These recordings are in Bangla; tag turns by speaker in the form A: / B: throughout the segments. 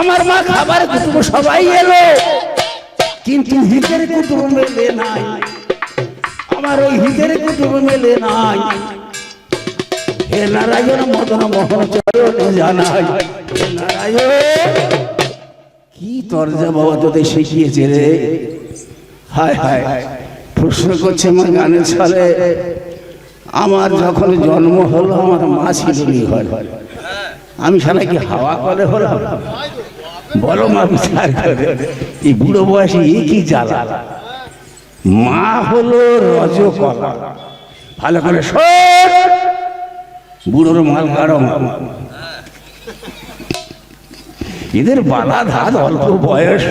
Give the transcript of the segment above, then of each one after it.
A: আমার মা খাবার কুটুম সবাই এলো। কিন্তু হিতের কুটুম মেলে নাই। আমার ওই হিতের কুটুম মেলে নাই। হে নারায়ণ, মদন মোহন চরণ জানাই। কি তরজা বাবা তোদের শিখিয়েছে রে? হায় হায়, প্রশ্ন করছে আমার গানের ছলে আমার যখন জন্ম হলো, আমার মা ছিল নি আমি সারা কি হাওয়া করে হলো বলো মা বিচার করে এই বুড়ো বয়সে এই কি জ্বালা? মা হলো রজকলা। ভালো করে শোন। বুড়োর মাল কারও এদের বালা ধার অল্প বয়স,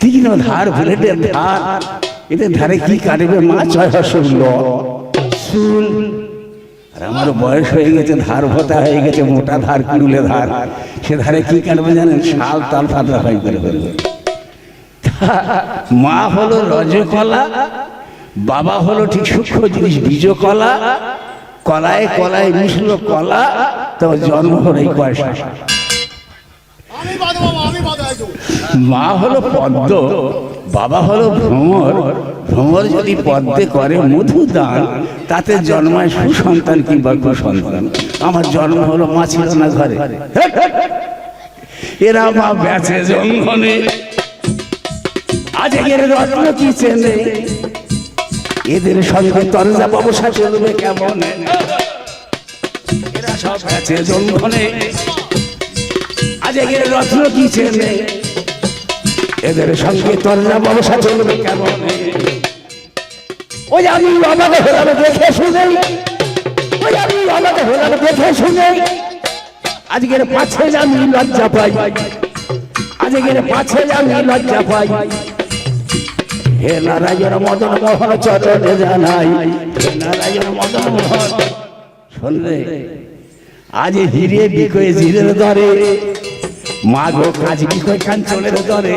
A: তীক্ষ্ণ ধার, বুলেটের ধার। এদের ধারে কি কাটবে মা? ছয় হসুর চুল আর আমার বয়স হয়ে গেছে ধার ভতা হয়ে গেছে মোটা ধার কুড়ুলে ধার। সে ধারে কি কাটবে জানেন? শাল তাল ফাতরা ফাই করে ফেলবে। মা হলো রজকলা বাবা হলো ঠিক সূক্ষ্ম জিনিস বীজকলা কলায় কলায় মিশলো কলা তো জন্ম হলো এই পয়সা মা হলো পদ্ম বাবা হলো ভ্রমর। ভ্রমর যদি পদ্মে করে মধু দান তাতে জন্মায় সুসন্তান কিংবা কুসন্তান। আমার জন্ম হলো মা ছিল না ঘরে। এরা মা বেঁচে আজকের রত্ন কি চেনে? এদের সঙ্গে তরজা ব্যবসা চলবে কেমন? এরা সব বেঁচে জঙ্গনে আজকের রত্ন কি চেনে? এদের সঙ্গে তরজা ব্যবসা চলবে কেমন? ওই আমি বাবাকে হলাম দেখে শুনে। ওই আমি বাবাকে হলাম দেখে শুনে। আজকের পাছে আমি লজ্জা পাই। আজকের পাছে আমি লজ্জা পাই। হে নারায়ণ মদন মোহন চরণে জানাই। নারায়ণ মদন মোহন। শুনলে আজ হিরে বিকয়ে জিরের দরে। মা গো কাজ বিকয় কাঞ্চলের দরে।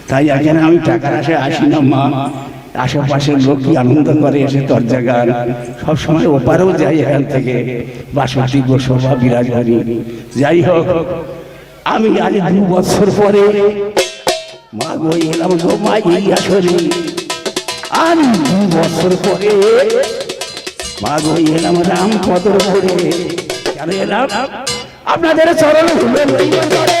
A: তাই এখানে আমি টাকার আশায় আসি না মা। আশেপাশের লোক কি আনন্দ করে এসে দরজা গান সবসময় ওপারেও যাই এখান থেকে। বাসন্তী গোসভা বিরাজবাড়ি যাই হোক আমি আজ দু বছর পরে মা গো এলাম গো মা এই আসরে আমি দু বছর পরে মা গো এলাম রাম পদর পরে কেন এলাম? আপনাদের চরণ ভুলে করে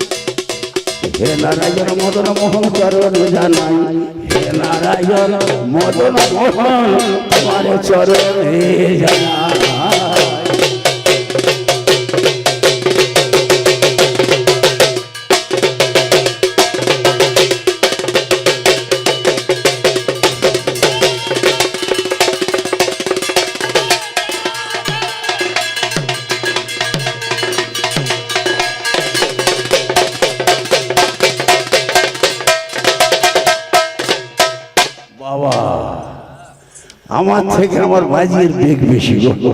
A: হে নারায়ণ মদন মোহন চরণ জানাই। হে নারায়ণ মদন মোহন চরণে জানাই। বাবা আমার থেকে আমার বাজির বেগ বেশি গো।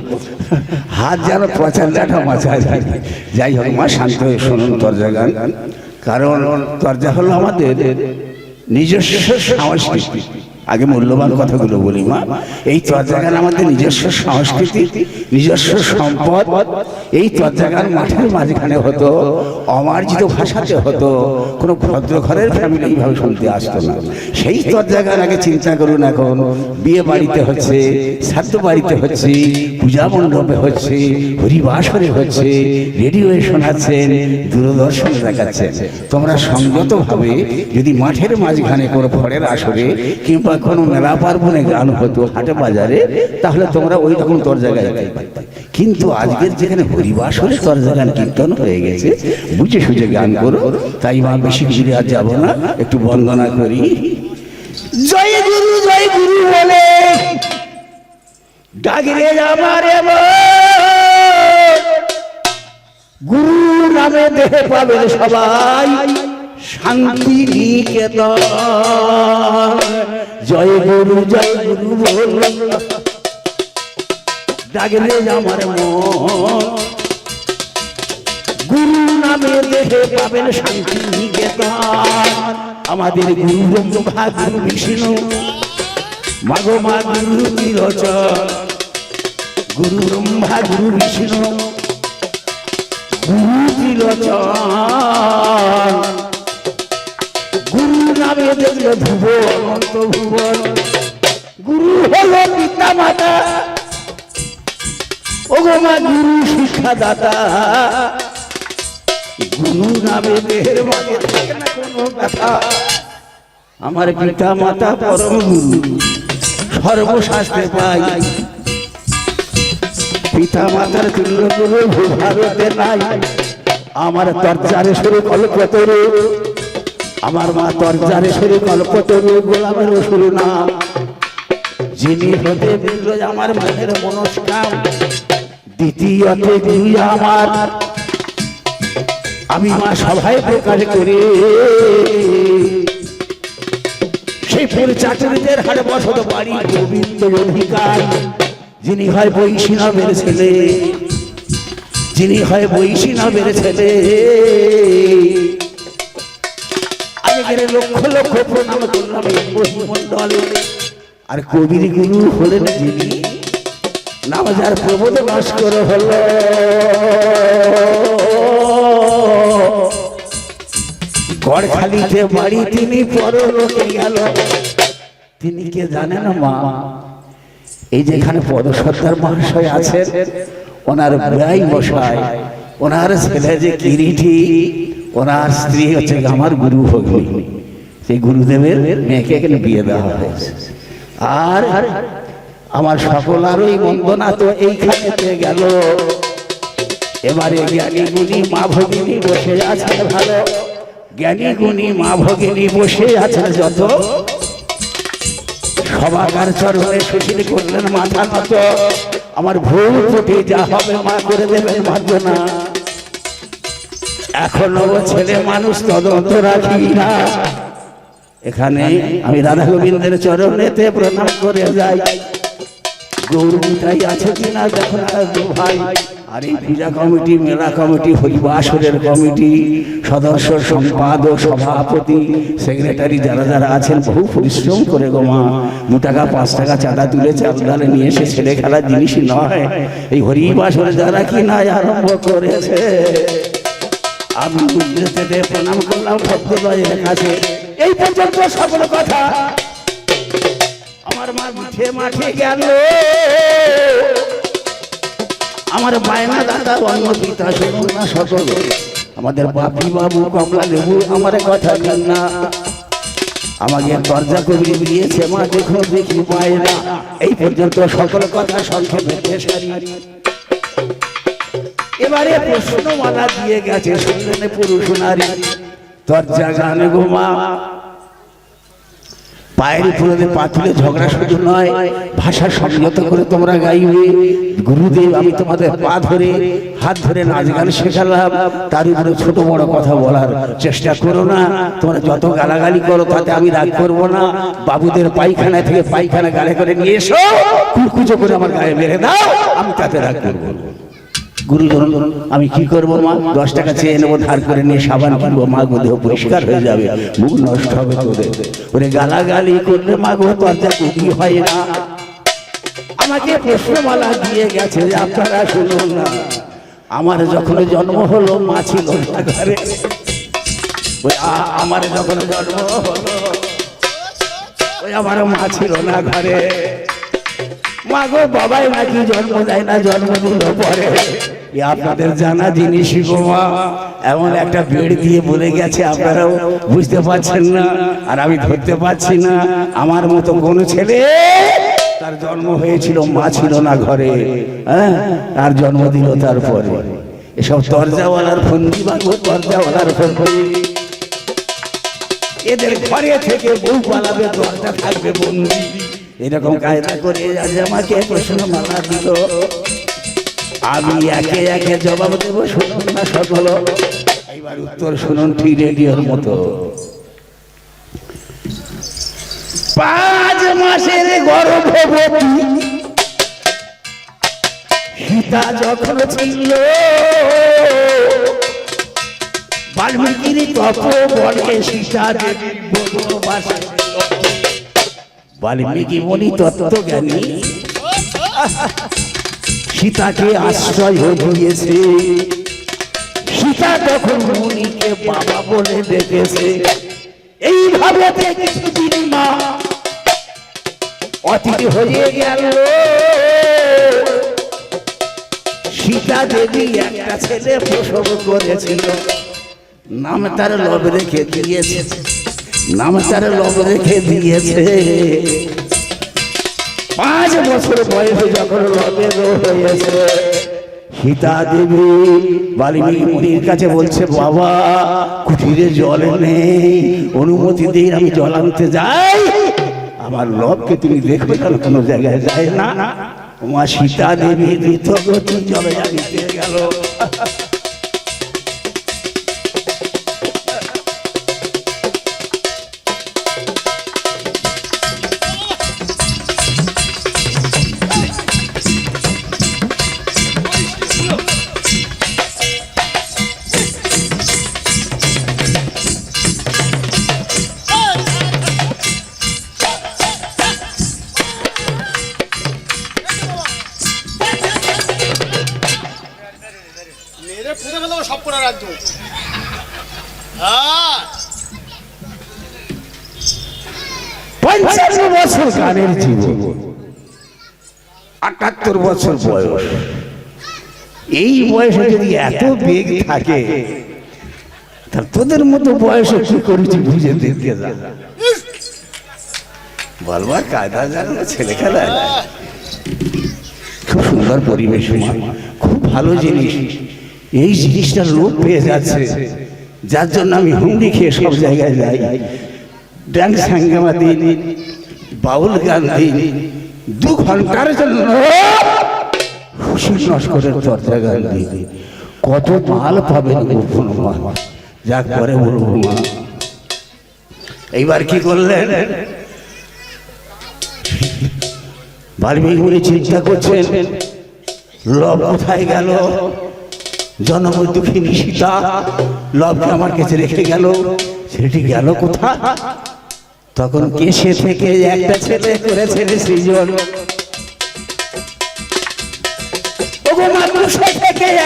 A: হাত যেন প্রচার লেখা মাছা যায়। যাই হোক মা, শান্ত হয়ে শুনুন তরজা গান। কারণ তরজা হলো আমাদের নিজস্ব সংস্কৃতি আগে মূল্যবান কথাগুলো বলি মা। এই তরজাগান আমাদের নিজস্ব সংস্কৃতি নিজস্ব সম্পদ। এই তরজাগান মাঠের মাঝখানে হতো অমার্জিত ভাষাতে হতো কোনো ভদ্র ঘরের ফ্যামিলি এইভাবে শুনতে আসতো না। সেই তরজাগান আগে চিন্তা করুন এখন বিয়ে বাড়িতে হচ্ছে শ্রাদ্ধ বাড়িতে হচ্ছে পূজা মণ্ডপে হচ্ছে হরিবাসরে হচ্ছে রেডিওয়ে শোনাচ্ছেন দূরদর্শনে দেখাচ্ছেন। তোমরা সংযতভাবে যদি মাঠের মাঝখানে কোনো ফলের আসরে কিংবা কোনো মেলা পার্বণে গান হতো হাটে বাজারে, তাহলে তোমরা ওই রকম তোর জায়গায় গাইতে কিন্তু আজকের যেখানে হরিবাসরে তোর গান কীর্তন হয়ে গেছে, বুঝে সুঝে গান করো, তাই মা বেশি ঘুরে আর যাব না, একটু বন্দনা করি। জয় গুরু জয় গুরু বলে ডাকিরে আমারে গুরু নামে দেহে পাবেন সবাই, শান্তি নিকেতন। জয় গুরু জয় গুরু বল। ডাকলে আমার মন। গুরু নামে দেহে পাবেন শান্তি নিকেতন আমাদের গুরু ব্রহ্মা গুরু বিষ্ণু। মাগো মা গুরু ত্রিলোচন গুরু ব্রহ্মা গুরু বিষ্ণু। গুরু ত্রিলোচন ধ্রুব অনন্ত ভুবন গুরু হলো পিতা মাতা ওগো মা গুরু শিক্ষাদাতা গুরু নামে দেহের মাঝে থাকে না কোনো আমার পিতা মাতা পরম গুরু, সর্বশাস্ত্রে পাই। পিতা মাতার তুল্য ভারতে নাই। আমার তরজারে শুরু কল্পতরু আমার মা তরজারে শুরু কল্পতরু গোলামের শুরু নাম। যিনি হতে দিল আমার মায়ের মনস্কাম। দ্বিতীয়তে দুই আমার। আমি মা সভায় প্রকাশ করি। সেই ফুল চাকরিদের হাড়ে বসত বাড়ি গোবিন্দ অধিকার। যিনি হয় বৈষ্ণবের ছেলে। যিনি হয় বৈষ্ণবের ছেলে। আজকের লক্ষ লক্ষ প্রণাম করলাম এই মন্ডল আর কবির গুরু হলেন যিনি, নামাজার প্রবোধ ভাস্কর হল। গড় খালিতে বাড়ি তিনি পরলোকে গেল। তিনি কে জানেন মা? এই যেখানে পদসত্তার মহাশয় আছেন, ওনার ব্যয় মশাই ওনার ছেলে যে কিরিটি ওনার স্ত্রী হচ্ছে আমার গুরু ভগিনী। সেই গুরুদেবের মেয়েকে এখানে বিয়ে দেওয়া হয়েছে। আর আমার সকল আরই বন্দনা তো এইখানেতে গেল। এবারে জ্ঞানী গুণী মা ভগিনী বসে আছে ভালো। জ্ঞানী গুণী মা ভগিনী বসে আছে যত। সবাকার চরণে সুশীল করলেন মাথা নত। আমার ভুল ত্রুটি যা হবে মা করে দেবেন মার্জনা। এখনও ছেলে মানুষ তদন্ত রাখি না। এখানে আমি রাধা গোবিন্দের চরণেতে প্রণাম করে যাই। গৌরবিতাই আছে কিনা দেখো না ভাই। আর এই পূজা কমিটি, মেলা কমিটি হরিবাসরের কমিটি, সদস্য, সম্পাদক, সভাপতি, সেক্রেটারি যারা যারা আছেন, বহু পরিশ্রম করে গো মা। দু টাকা, পাঁচ টাকা চাঁদা তুলে চাঁদালে নিয়ে এসে ছেলে খেলার জিনিসই নয়। এই হরিবাসরে যারা কি না আরম্ভ করেছে। প্রণাম করলাম ভক্তদয়ের কাছে। এই পর্যন্ত সকল কথা আমার মাঠে মাঠে গেল। আমার বায়না দাদা, অন্য পিতা শুনুন না সকল। আমাদের বাপি বাবু, কমলা লেবু, আমার কথা জান না। আমাকে দরজা কবি দিয়েছে, মা দেখো দেখি পায় না এই পর্যন্ত সকল কথা সংক্ষেপে করি। এবারে প্রশ্নমালা দিয়ে গেছে, শুনলেন পুরুষ নারী। দরজা গান গোমা পায়ের উপরে পাথরে ঝগড়া শুধু নয়, ভাষা সংযত করে তোমরা গাইবে। গুরুদেব, আমি তোমাদের পা ধরে হাত ধরে নাচ গান শেখালাম। তার উপরে ছোট বড় কথা বলার চেষ্টা করো না। তোমরা যত গালাগালি করো, তাতে আমি রাগ করব না। বাবুদের পায়খানা থেকে পায়খানা গালে করে নিয়ে এসো। কুচকুচো করে আমার গায়ে মেরে দাও। আমি তাতে রাগ করব না। গুরুজন আমি কি করব মা? দশ টাকা চেয়ে নেব, ধার করে নিয়ে সাবান কিনবো, মা গো দেহ পরিষ্কার হয়ে যাবে মুখ নষ্ট হবে তোদের। ওরে গালাগালি করলে মা গো দরজা কুকি হয় না। আমাকে প্রশ্নমালা দিয়ে গেছে যে আপনারা শুনুন না। আমার যখন জন্ম হলো, মা ছিল আমার যখন জন্ম হলো, ওই আমার মা ছিল না ঘরে। মা গো, বাবাই নাকি জন্ম দেয় না জন্ম দিল পরে। আপনাদের জানা জিনিস এমন একটা বেড় দিয়ে বলে গেছে আপনারাও বুঝতে পারছেন না, আর আমি ধরতে পারছি না। আমার মতো কোন ছেলে তার জন্ম হয়েছিল, মা ছিল না ঘরে হ্যাঁ? তার জন্ম দিল তারপরে। এসব দরজাওয়ালার ফন্দি বাগো দরজাওয়ালার ফন্দি? এদের ঘরে থেকে বউ পালাবে, দরজা থাকবে বন্দি। এরকম কায়দা করে আজ আমাকে প্রশ্ন মালা দিল। আমি একে একে জবাব দেবো, শুনুন না সকল। এইবার উত্তর শুনুন ঠিক রেডিওর মতো। পাঁচ মাসের গর্ভবতী। সীতা যখন ছিল, বাল্মীকির তপ বলে সীতা বাল্মীকি মনি তত্ত্বজ্ঞানী সীতাকে আশ্রয় দিয়েছে সীতা তখন মুনিকে বাবা বলে দেখেছে এইভাবে কিছুদিন মা অতীত হয়ে গেল। সীতা দেবী একটা ছেলে প্রসব করেছিল। নাম তার লব রেখে দিয়েছে। নাম তার লব রেখে দিয়েছে। পাঁচ বছর বয়সে যখন লবের হয়েছে সীতা দেবী বাল্মীকি মুনির কাছে বলছে, বাবা কুঠিরে জল নেই, অনুমতি দিন, আমি জল আনতে যাই। আমার লবকে তুমি দেখবে কেন কোনো জায়গায় যায় না। মা সীতা দেবী দ্রুত গতি জলে গেল। বছর বয়স। এই বয়সে যদি এত বেগ থাকে, তা তোদের মতো বয়সে কি করেছি বুঝে দেখতে বলবার কায়দা জানো ছেলে খেলা। খুব সুন্দর পরিবেশ খুব ভালো জিনিস। এই জিনিসটা লোক পেয়ে যাচ্ছে। যার জন্য আমি হুমড়ি খেয়ে সব জায়গায় যাই। ড্যান্স হাঙ্গামা দিন, বাউল গান দিন, দু ঘণ্টার জন্য নস্করের চর্চা গান দিন কত মাল পাবেন গোপন যা করে বলব মা এইবার কি করলেন? বাল্মীকি মুনি চিন্তা করছেন লব কোথায় গেল? জন্ম দুঃখিনী সীতা লবকে আমার কাছে রেখে গেল। সেটি গেল কোথায়? তখন কেসে থেকে একটা ছেলে করেছেন সৃজন?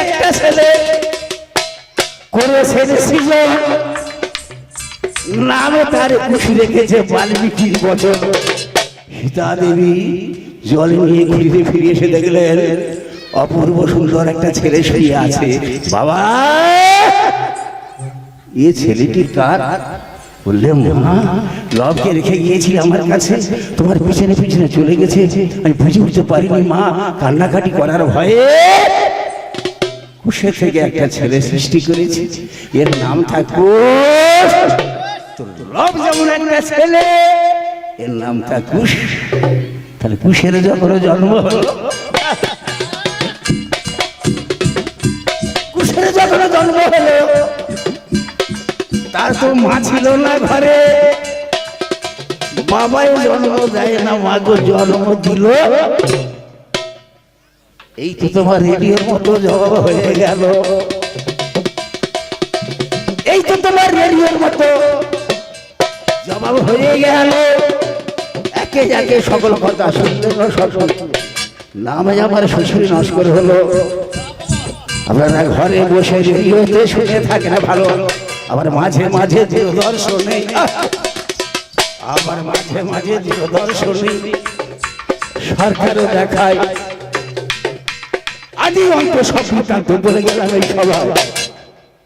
A: একটা ছেলে করেছেন সৃজন নাম তার খুশি রেখেছে বাল্মীকির বচন। সীতা দেবী জল নিয়ে ঘুরে ফিরে এসে দেখলেন, অপূর্ব সুন্দর একটা ছেলে শুয়ে আছে। বাবা! এ ছেলেটি কার? বললে, মা, লবকে রেখে গিয়েছি আমার কাছে। তোমার পিছনে পিছনে চলে গেছে। আমি বুঝে উঠতে পারিনি, মা। কান্নাকাটি করার ভয়ে কুশে থেকে একটা ছেলে সৃষ্টি করেছি। এর নাম থাকব লব যেমন একটা ছেলে এর নাম কুশ। তাহলে কুশের যখন জন্ম হলো কুশের যখন জন্ম হলো তার তো মা ছিল না ঘরে। বাবাই জন্ম দেয় না মাগো জন্ম দিল। এই তো তোমার রেডিওর মতো জবাব হয়ে গেল। এই তো তোমার রেডিওর মতো জবাব হয়ে গেল। একে একে সকল কথা শুনলেন শ্বশুর নামে আমার শ্বশুর নস্কর হলো। আপনারা ঘরে বসে রেডিওতে শুনে থাকেন ভালো। আবার মাঝে মাঝে দূরদর্শনে। আবার মাঝে মাঝে দূরদর্শনে। সরকারও দেখায়। আদি অন্ত সব বৃত্তান্ত বলে গেলাম এই সভা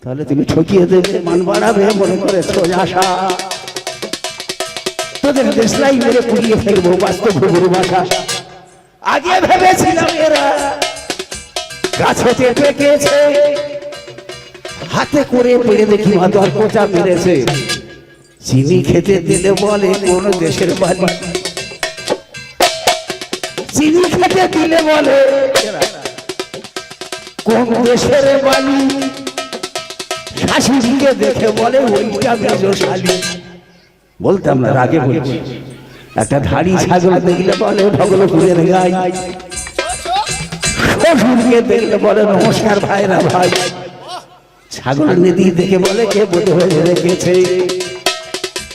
A: তাহলে তুমি ঠকিয়ে দেবে, মান বাড়াবে, মনে করে সোজা আশা তোদের দেশলাই মেরে পুড়িয়ে ফেলব, বাস্তব ঘুঘুর বাসা আগে ভেবেছিলাম এরা গাছ হতে পেকেছে। হাতে করে পেড়ে দেখি মাতার কোচা মেরেছে। চিনি খেতে দিলে বলে কোন দেশের বাড়ি। চিনি খেতে দিলে বলে কোন দেশের বাড়ি শাশুড়িকে দেখে বলে, ওইটা মেজশালী বলতাম না রাগে বলছি একটা ধাড়ি ছাগল দেখলে বলে ভগলপুরের গাই শ্বশুরকে দেখলে বলে, নমস্কার ভাইরা ভাই। ছাগল নদী দেখে বলে, কে বোধ হয়ে রেখেছে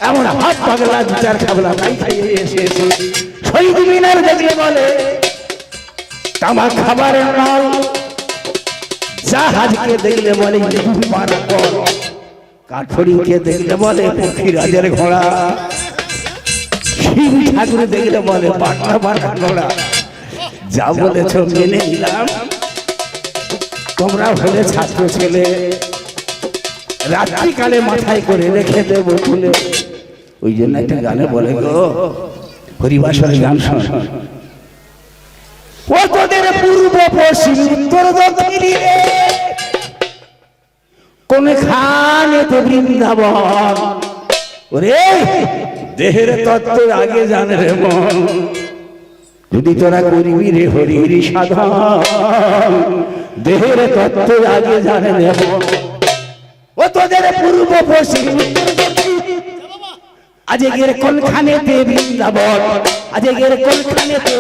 A: এমন হাত পাগলা দু চার খাবলা ভাই এসেছে শহীদ মিনার দেখলে বলে, তামাক খাবারের নল জাহাজকে দেখলে বলে পাড়া দেখলে বলে পক্ষীরাজের ঘোড়া। শিব ঠাকুর দেখলে বলে, পাটনা পাটনা ঘোড়া। যা বলেছ মেনে নিলাম। তোমরা হলে ছাত্র ছেলে রাত্রিকালে মাথায় করে রেখে দেবো তুলে ওই জন্য একটা গানে বলে গো হরিবাসরে গান শোন। ও বৃন্দাবন ওরে দেহের আগে জানে রে মন যদি তোরা করিবি রে হরির সাধন দেহের তত্ত্ব আগে জানে রে মন ও তোদের পূর্ব পশ্চিম আজকের কোনখানে তে বৃন্দাবন? আজকের কোনখানে তে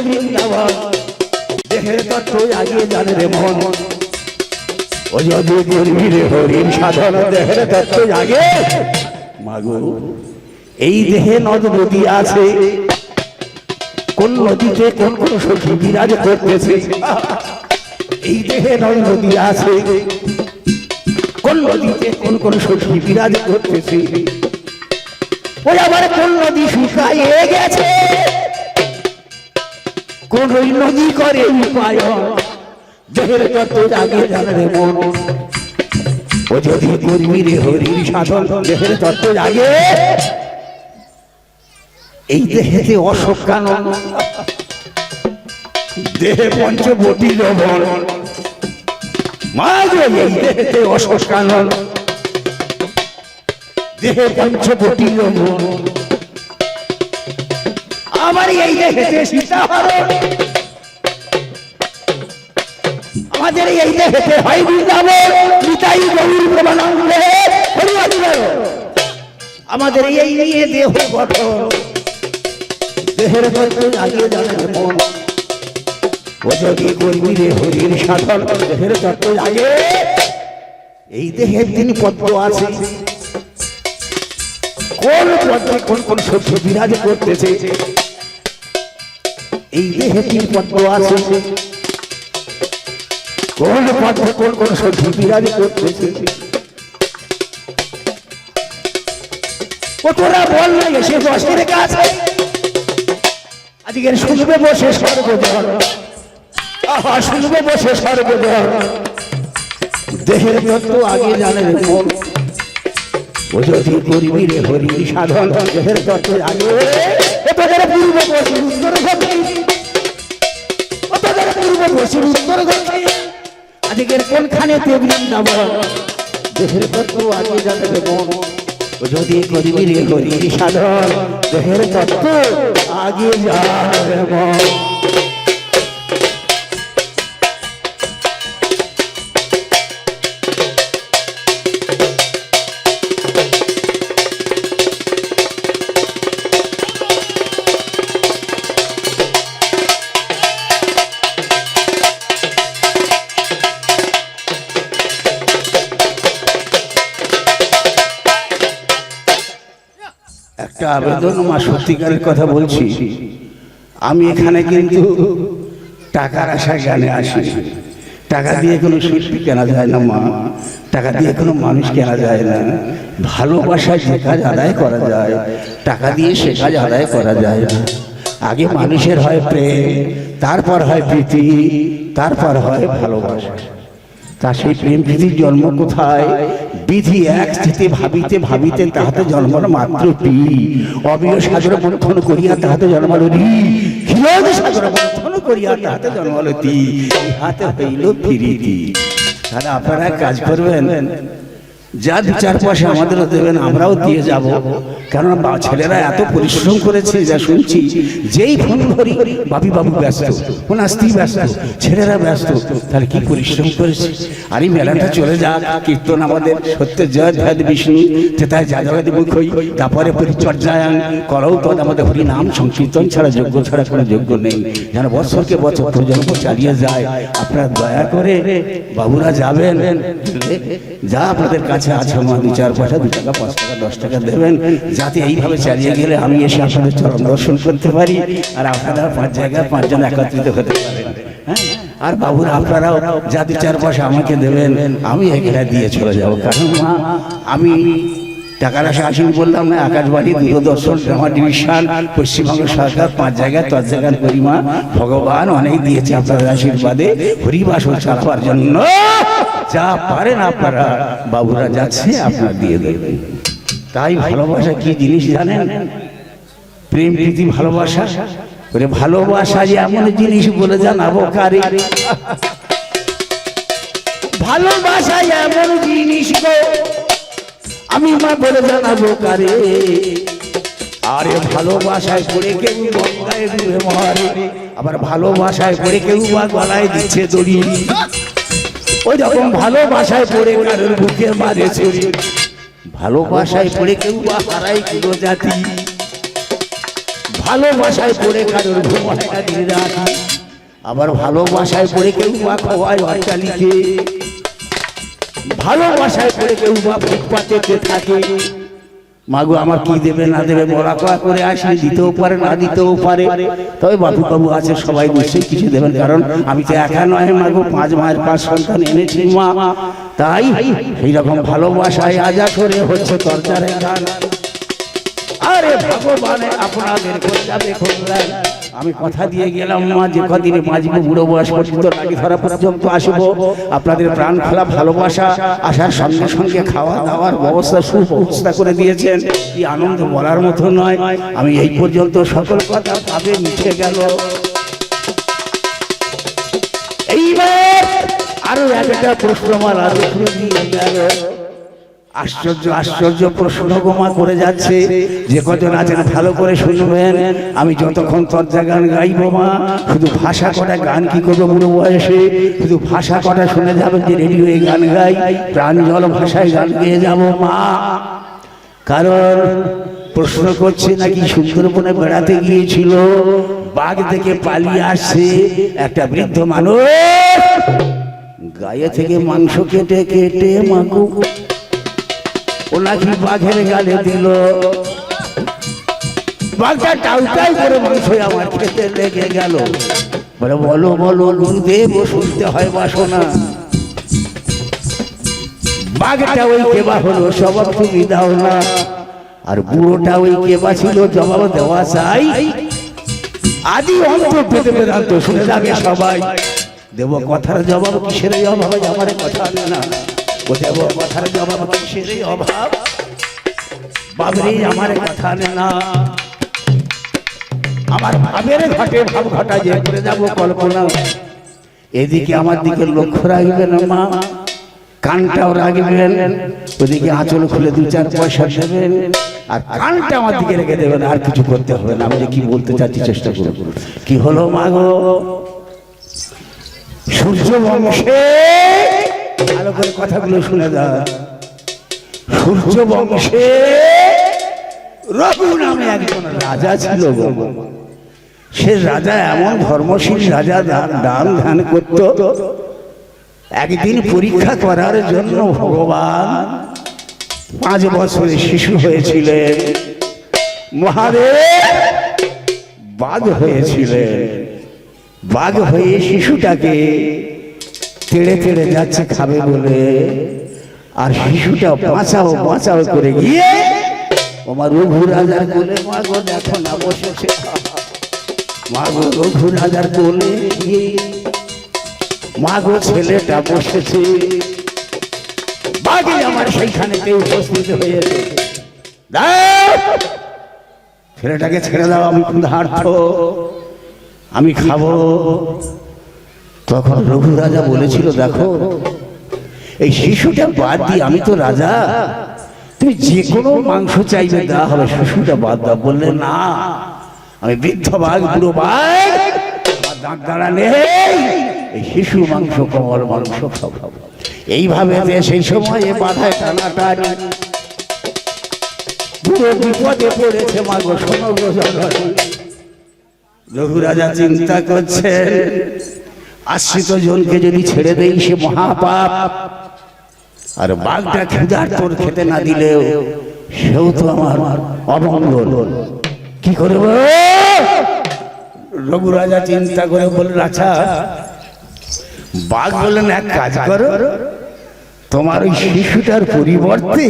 A: এই দেহে নদ নদী আছে। কোন নদীতে কোন কোন সখী বিরাজ করতেছে। এই দেহে নদ নদী আছে। কোন নদীতে কোন কোন সখী বিরাজ করতেছে। ওই আবার কোন নদী শুকাইয়ে গেছে। কোন নদী করে উপায়? মন। ও যদি কর্মী রে হরির সাধন এই দেহেতে অশোক কানন দেহে পঞ্চবটি লবণ। মা গো, এই দেহেতে অশোক কানন দেহে পঞ্চবটি লবণ। আমার এই দেহেতে সীতাহরণ আমাদের এই দেহেতে হয় বৃন্দাবন গৌর আমাদের এই নিয়ে দেহ গঠন। দেহের জাগিয়ে জানে মন রে হরির সাধন, দেহের জাগে এই দেহের পদ্ম আছে। কোন পদ্মে কোন কোন বিরাজ করতেছে? এই দেহে তিন পদ্ম আছে কোন পদ্মে কোন কোন বিরাজ করতেছে। বল না, এসে বসের কাছে। আজকের শুনবে বসে আহা, শুনবে বসে দেহের তত্ত্ব আগে জানে মন ও করিবি রে হরি, সাধন, দেহের তত্ত্ব আগে পূর্ব পশ্চিম পশ্চিম উত্তর গতি আজকের কোনখানে তে বৃন্দাবন দেহের তত্ত্ব আগে জানে রে মন ও যদি করিবি রে করিবি সাধন দেহের তত্ত্ব আগে জানে মন একটা আবেদন মা সত্যিকারের কথা বলছি। আমি এখানে কিন্তু টাকার আশায় গানে আসি। টাকা দিয়ে কোনো শিল্পী কেনা যায় না মা। টাকা দিয়ে কোনো মানুষ কেনা যায় না। ভালোবাসায় যে কাজ আদায় করা যায়। টাকা দিয়ে সে কাজ আদায় করা যায়। না আগে মানুষের হয় প্রেম তারপর হয় প্রীতি তারপর হয় ভালোবাসা। তা সেই প্রেম প্রীতির জন্ম কোথায়? বিধি এক স্থিতি ভাবিতে ভাবিতে তাহাতে জন্মানো মাত্র টি অবিয় সাগর মন্থন করিয়া তাহাতে জন্মালো রি ক্ষীরদ সাগর মন্থন করিয়া তাহাতে জন্মালো তি হাতে হইল ফিরিতি তাহলে আপনারা এক কাজ করবেন। যা দু চার পয়সা আমাদেরও দেবেন আমরাও দিয়ে যাব। কারণ বা- ছেলেরা এত পরিশ্রম করেছে যা শুনছি যেই ফোন ধরি বাপি বাবু ব্যস্ত ওনার স্ত্রী ব্যস্ত ছেলেরা ব্যস্ত তাহলে কি পরিশ্রম করেছে? আর এই মেলাটা চলে যাক কীর্তন আমাদের সত্য জয় ধ্যান বিষ্ণু তেতায় যাদবাদি মুখই তারপরে পরিচর্যায়ন করও তদ আমাদের হরি নাম সংকীর্তন ছাড়া যোগ্য ছাড়া কোনো যোগ্য নেই। যেন বছরকে বছর প্রজন্ম চালিয়ে যায়। আপনারা দয়া করে বাবুরা যাবেন। যা আপনাদের কাছে আছে আমার দু চার পয়সা, দু টাকা, পাঁচ টাকা, দশ টাকা দেবেন। যাতে এইভাবে চালিয়ে গেলে আমি এসে আপনাদের চরণ দর্শন করতে পারি আর আপনারা পাঁচ জায়গায় পাঁচজন একত্রিত হতে পারেন। হ্যাঁ? আর বাবুর আপনারাও যা দু চার পয়সা আমাকে দেবেন, আমি এখানে দিয়ে চলে যাব। কারণ মা, আমি টাকার আশা আসেনি বললাম, না, আকাশবাণী দূরদর্শন ড্রামা ডিভিশন পশ্চিমবঙ্গ সরকার, পাঁচ জায়গায় দশ জায়গার পরিমা, ভগবান অনেক দিয়েছে আপনাদের আশীর্বাদে হরিবাসন চালাবার জন্য। যা পারেন আপনারা, বাবুরা যাচ্ছে, আপনারা দিয়ে দেবেন। তাই ভালোবাসা কি জিনিস জানেন? প্রেম, প্রীতি, ভালোবাসা। ওরে, ভালোবাসা যে এমন জিনিস বলে জানাব কারে? ভালোবাসা এমন জিনিস গো আমি মা বলে জানাব কারে? আরে ভালোবাসায় পড়ে কেউ গঙ্গায় ডুবে মরে। আবার ভালোবাসায় পড়ে কেউ বা গলায় দিচ্ছে দড়ি। ওই রকম ভালোবাসায় পড়ে কারোর বুকে মারে ছড়ি ভালোবাসায় পড়ে কেউ বা হারাই কিলো জাতি। ভালোবাসায় পড়ে কারোর ঘুমায় আবার ভালোবাসায় পড়ে কেউ বা খোয়ায় অট্টালিকে। ভালোবাসায় পড়ে কেউ বা থাকে, মাগো, আমার কি দেবে, না দেবে, মরা কয়া করে আসি দিতেও পারে, না দিতেও পারে। তবে বাপু বাবু আছে, সবাই নিশ্চয়ই কিছু দেবেন, কারণ আমি তো একা নয়, মাগো, পাঁচ মায়ের পাঁচ সন্তান এনেছি, মা। তাই এই রকম ভালোবাসায় আজা করে হচ্ছে তরকারে আরে, ভগবানে আপনাদের আমি কথা দিয়ে গেলাম মা যে কদিনে বাঁচবো বুড়ো বয়স পর্যন্ত লাঠি ধরা পর্যন্ত আসব আপনাদের প্রাণ খেলা ভালোবাসা আসার সঙ্গে সঙ্গে খাওয়া দাওয়ার ব্যবস্থা সুব্যবস্থা করে দিয়েছেন এই আনন্দ বলার মতো নয় আমি এই পর্যন্ত সকল কথা ভাবে মিশে গেল এইবার আরও একটা প্রশ্ন আমার আরও দিয়ে গেল আশ্চর্য আশ্চর্য প্রশ্ন গোমা করে যাচ্ছে। যে কজন আছেন ভালো করে শুনবেন। আমি যতক্ষণ তর্জা গান গাইব মা, শুধু ভাষা কটা গান কি করব বুড়ো বয়সে? শুধু ভাষা কটা শুনে যাবেন যে রেডিওয়ে গান গাই প্রাঞ্জল ভাষায় গান গেয়ে যাব মা। কারণ প্রশ্ন করছে নাকি সুন্দরবনে বেড়াতে গিয়েছিল, বাঘ থেকে পালিয়ে আসছে একটা বৃদ্ধ মানুষ। গায়ে থেকে মাংস কেটে কেটে মাকু ও নাকি বাঘের গালে দিল। বাঘটা টাউটাই করে মাংস আমার খেতে লেগে গেল। বলে, বলো বলো দেব শুনতে হয় বাসনা। বাঘটা ওই কেবা হলো সবাব তুমি দাও না। আর বুড়োটা ওই কেবা ছিল, জবাব দেওয়া চাই। আদি অন্ত পেতে বেদান্ত, শুনে যাবে সবাই। দেব কথার জবাব কিসের অভাব? আমার কথা না। আমার কথা না। আমার ঘটে কল্পনা। এদিকে আমার দিকে লক্ষ্য রাখবেন মা। কানটাও রাখবেন। ওদিকে আঁচল খুলে দু চার পয়সা দেবেন। আর কানটা আমার দিকে রেখে দেবেন। আর কিছু করতে হবে না। আমি যে কি বলতে চাচ্ছি চেষ্টা করব কি হলো মাগো সূর্য বংশে ভালো করে কথাগুলো শুনে দাও সূর্য বংশে রঘু নামে একজন রাজা ছিল সে রাজা এমন ধর্মশীল রাজা দান ধ্যান করত একদিন পরীক্ষা করার জন্য ভগবান পাঁচ বছরের শিশু হয়েছিলেন। মহাদেব বাঘ হয়েছিলেন। বাঘ হয়ে শিশুটাকে তেড়ে তেড়ে যাচ্ছে খাবে বলে। আর শিশুটা বাঁচাও বাঁচাও করে গিয়ে আমার রঘু রাজার কোলে, মা গো দেখো না বসেছে। মা গো রঘু রাজার কোলে গিয়ে মা গো ছেলেটা বসেছে। বাকি আমার সেইখানেতে উপস্থিত হয়েছে! ছেলেটাকে ছেড়ে দাও, আমি ক্ষুধার্থ আমি খাব। তখন রঘু রাজা বলেছিল দেখো এই শিশুটা বাদ দিয়ে আমি তো রাজা। তুমি যে কোনো মাংস চাইবে দেওয়া হবে। শিশুটা বাদ দাও। বললে না আমি বৃদ্ধ বাঘ বুড়ো বাঘ। দাঁত দাঁড়া নেই। এই শিশু মাংস কমল মাংস খাব। এইভাবে সেই সময়ে বাধায় টানাটানি। বুড়ো বিপদে পড়েছে মাগো সমগ্র রঘু রাজা চিন্তা করছে আশ্রিত জনকে যদি ছেড়ে দেই সে মহাপাপ। আর বাঘটা ক্ষুধার তোর খেতে না দিলেও সেও তো আমার অমঙ্গল। কি করব রঘু রাজা চিন্তা করে বললেন আচ্ছা বাঘ বললেন এক কাজ করো। তোমার ওই শিশুটার পরিবর্তে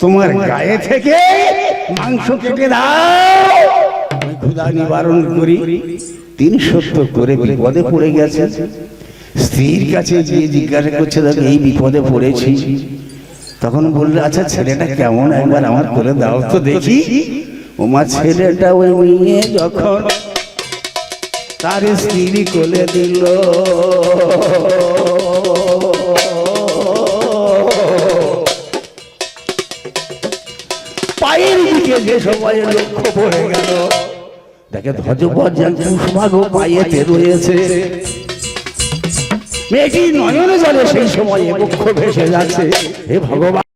A: তোমার গায়ে থেকে মাংস কেটে দাও। ক্ষুধা নিবারণ করি, তিন সত্য করে বিপদে পড়ে গেছে। স্ত্রীর কাছে গিয়ে জিজ্ঞাসা করছে, দেখো, এই বিপদে পড়েছি। তখন বললে আচ্ছা ছেলেটা কেমন? একবার আমার করে দাও তো দেখি। ওমা, ছেলেটা ওই নিয়ে যখন তার স্ত্রী কোলে দিল। পায়ের দিকে যে সময়ে লক্ষ্য পড়ে গেল দেখে ধ্বজপদ যেন পুষ্পাগো পায়েতে রয়েছে মেয়েটি নয়নে জলে সেই সময়ে মুখ্য ভেসে যাচ্ছে। হে ভগবান।